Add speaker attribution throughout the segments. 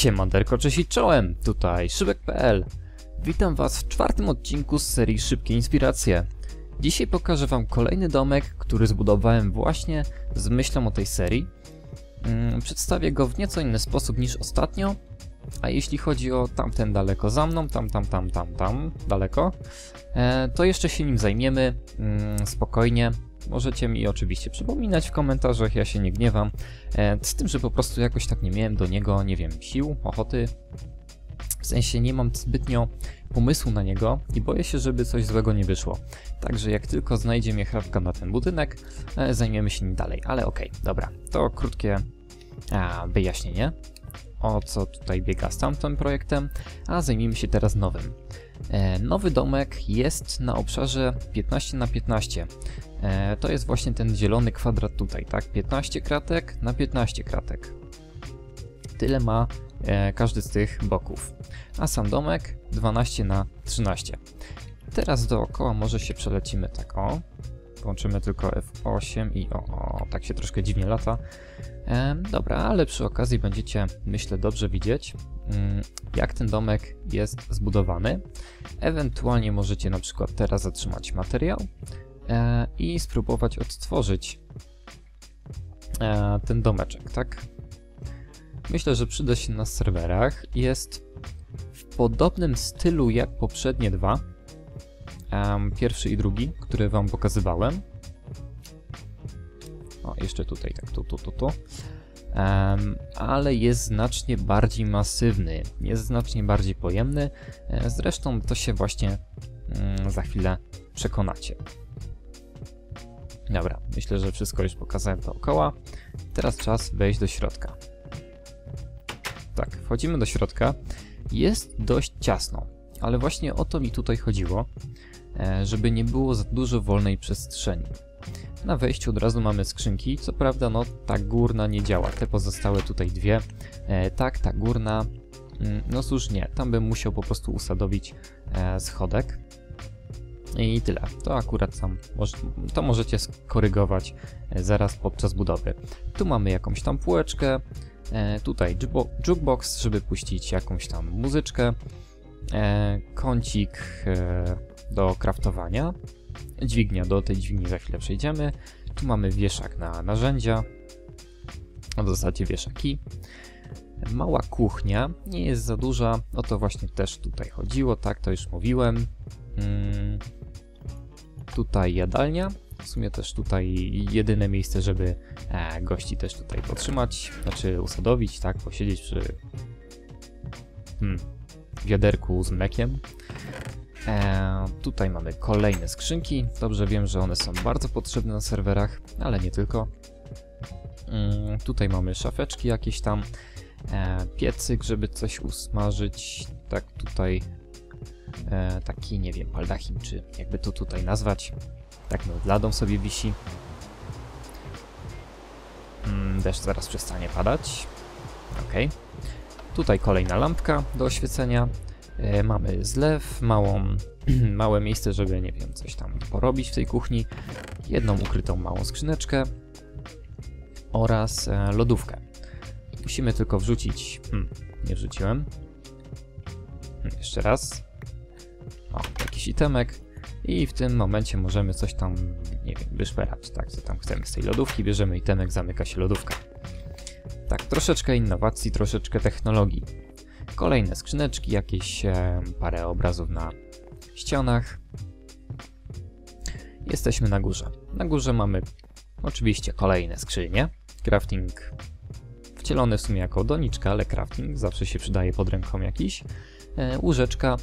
Speaker 1: Siemanderko, cześć i czołem, tutaj Szybek.pl Witam was w czwartym odcinku z serii Szybkie Inspiracje. Dzisiaj pokażę wam kolejny domek, który zbudowałem właśnie z myślą o tej serii. Mm, Przedstawię go w nieco inny sposób niż ostatnio, a jeśli chodzi o tamten daleko za mną, tam, tam, tam, tam, tam, daleko, e, to jeszcze się nim zajmiemy mm, spokojnie. Możecie mi oczywiście przypominać w komentarzach, ja się nie gniewam. E, Z tym, że po prostu jakoś tak nie miałem do niego, nie wiem, sił, ochoty. W sensie nie mam zbytnio pomysłu na niego i boję się, żeby coś złego nie wyszło. Także jak tylko znajdzie mnie chrapka na ten budynek, e, zajmiemy się nim dalej. Ale okej, dobra, to krótkie a, wyjaśnienie o co tutaj biega z tamtym projektem, a zajmijmy się teraz nowym. E, nowy domek jest na obszarze 15 na 15 E, to jest właśnie ten zielony kwadrat tutaj, tak? 15 kratek na 15 kratek. Tyle ma e, każdy z tych boków. A sam domek 12 na 13. Teraz dookoła może się przelecimy tak o. Włączymy tylko F8 i o, o tak się troszkę dziwnie lata. E, dobra, ale przy okazji będziecie, myślę, dobrze widzieć, mm, jak ten domek jest zbudowany. Ewentualnie możecie na przykład teraz zatrzymać materiał e, i spróbować odtworzyć e, ten domeczek, tak? Myślę, że przyda się na serwerach. Jest w podobnym stylu jak poprzednie dwa. Em, pierwszy i drugi, które wam pokazywałem. O, jeszcze tutaj, tak, tu, tu, tu, tu. Em, ale jest znacznie bardziej masywny, jest znacznie bardziej pojemny. E, zresztą to się właśnie mm, za chwilę przekonacie. Dobra, myślę, że wszystko już pokazałem dookoła. Teraz czas wejść do środka. Tak, wchodzimy do środka. Jest dość ciasno, ale właśnie o to mi tutaj chodziło, żeby nie było za dużo wolnej przestrzeni. Na wejściu od razu mamy skrzynki, co prawda no ta górna nie działa, te pozostałe tutaj dwie. E, tak, ta górna, mm, no cóż nie, tam bym musiał po prostu usadowić e, schodek. I tyle. To akurat może, to możecie skorygować e, zaraz podczas budowy. Tu mamy jakąś tam półeczkę, e, tutaj jukebo- jukebox, żeby puścić jakąś tam muzyczkę, e, kącik e, do kraftowania, dźwignia, do tej dźwigni za chwilę przejdziemy. Tu mamy wieszak na narzędzia, w zasadzie wieszaki. Mała kuchnia, nie jest za duża, o to właśnie też tutaj chodziło, tak, to już mówiłem. Mm, tutaj jadalnia. W sumie też tutaj jedyne miejsce, żeby e, gości też tutaj potrzymać, znaczy usadowić, tak, posiedzieć przy hmm, wiaderku z mlekiem. E, tutaj mamy kolejne skrzynki. Dobrze wiem, że one są bardzo potrzebne na serwerach, ale nie tylko. Mm, tutaj mamy szafeczki jakieś tam, e, piecyk, żeby coś usmażyć. Tak, tutaj e, taki, nie wiem, baldachim, czy jakby to tutaj nazwać. Tak nad ladą sobie wisi. Mm, deszcz zaraz przestanie padać. Ok. Tutaj kolejna lampka do oświecenia. E, mamy zlew, małą, małe miejsce, żeby, nie wiem, coś tam porobić w tej kuchni. Jedną ukrytą małą skrzyneczkę oraz e, lodówkę. Musimy tylko wrzucić... Hmm, nie wrzuciłem. Hmm, jeszcze raz. O, jakiś itemek. I w tym momencie możemy coś tam, nie wiem, wyszperać, tak, co tam chcemy z tej lodówki. Bierzemy itemek, zamyka się lodówka. Tak, troszeczkę innowacji, troszeczkę technologii. Kolejne skrzyneczki, jakieś e, parę obrazów na ścianach. Jesteśmy na górze. Na górze mamy oczywiście kolejne skrzynie. Crafting wcielony w sumie jako doniczka, ale crafting zawsze się przydaje pod ręką jakiś. E, łóżeczka,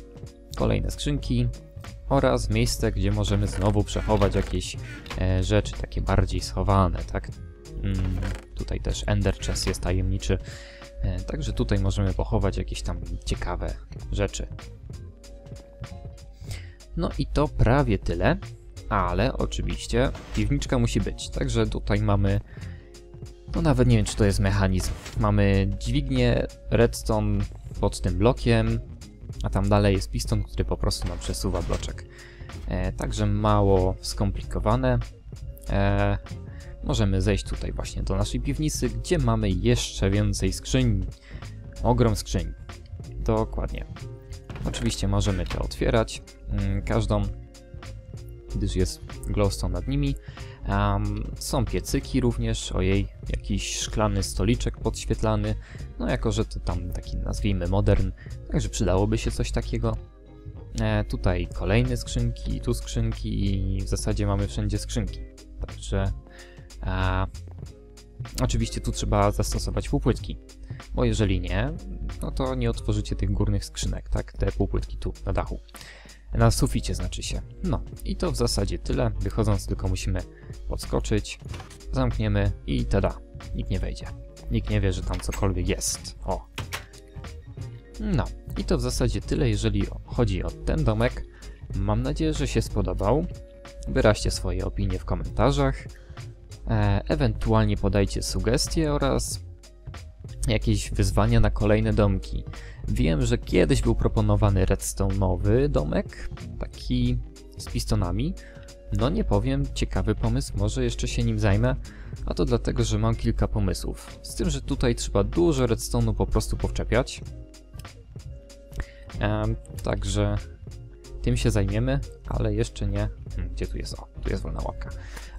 Speaker 1: kolejne skrzynki oraz miejsce, gdzie możemy znowu przechować jakieś e, rzeczy takie bardziej schowane, tak? Mm, tutaj też Ender Chest jest tajemniczy, także tutaj możemy pochować jakieś tam ciekawe rzeczy. No i to prawie tyle, ale oczywiście piwniczka musi być, także tutaj mamy no nawet nie wiem, czy to jest mechanizm. Mamy dźwignię redstone pod tym blokiem, a tam dalej jest piston, który po prostu nam przesuwa bloczek. E, także mało skomplikowane. E, możemy zejść tutaj właśnie do naszej piwnicy, gdzie mamy jeszcze więcej skrzyń. Ogrom skrzyń. Dokładnie. Oczywiście możemy to otwierać, mm, każdą, gdyż jest glowstone nad nimi. Um, są piecyki również, ojej, jakiś szklany stoliczek podświetlany, no jako, że to tam taki nazwijmy modern, także przydałoby się coś takiego. E, tutaj kolejne skrzynki, tu skrzynki i w zasadzie mamy wszędzie skrzynki. Także e, oczywiście tu trzeba zastosować półpłytki, bo jeżeli nie, no to nie otworzycie tych górnych skrzynek, tak? Te półpłytki tu na dachu. Na suficie znaczy się. No i to w zasadzie tyle. Wychodząc tylko musimy podskoczyć, zamkniemy i tada. Nikt nie wejdzie. Nikt nie wie, że tam cokolwiek jest. O. No i to w zasadzie tyle, jeżeli chodzi o ten domek. Mam nadzieję, że się spodobał. Wyraźcie swoje opinie w komentarzach. E, ewentualnie podajcie sugestie oraz jakieś wyzwania na kolejne domki. Wiem, że kiedyś był proponowany redstone'owy domek, taki z pistonami. No nie powiem, ciekawy pomysł, może jeszcze się nim zajmę, a to dlatego, że mam kilka pomysłów. Z tym, że tutaj trzeba dużo redstone'u po prostu powczepiać. Ehm, także tym się zajmiemy, ale jeszcze nie... Hmm, gdzie tu jest? O, tu jest wolna łapka.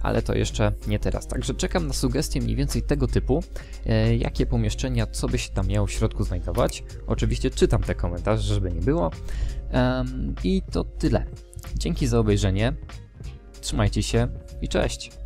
Speaker 1: Ale to jeszcze nie teraz. Także czekam na sugestie mniej więcej tego typu. E, jakie pomieszczenia, co by się tam miało w środku znajdować. Oczywiście czytam te komentarze, żeby nie było. Um, I to tyle. Dzięki za obejrzenie. Trzymajcie się i cześć!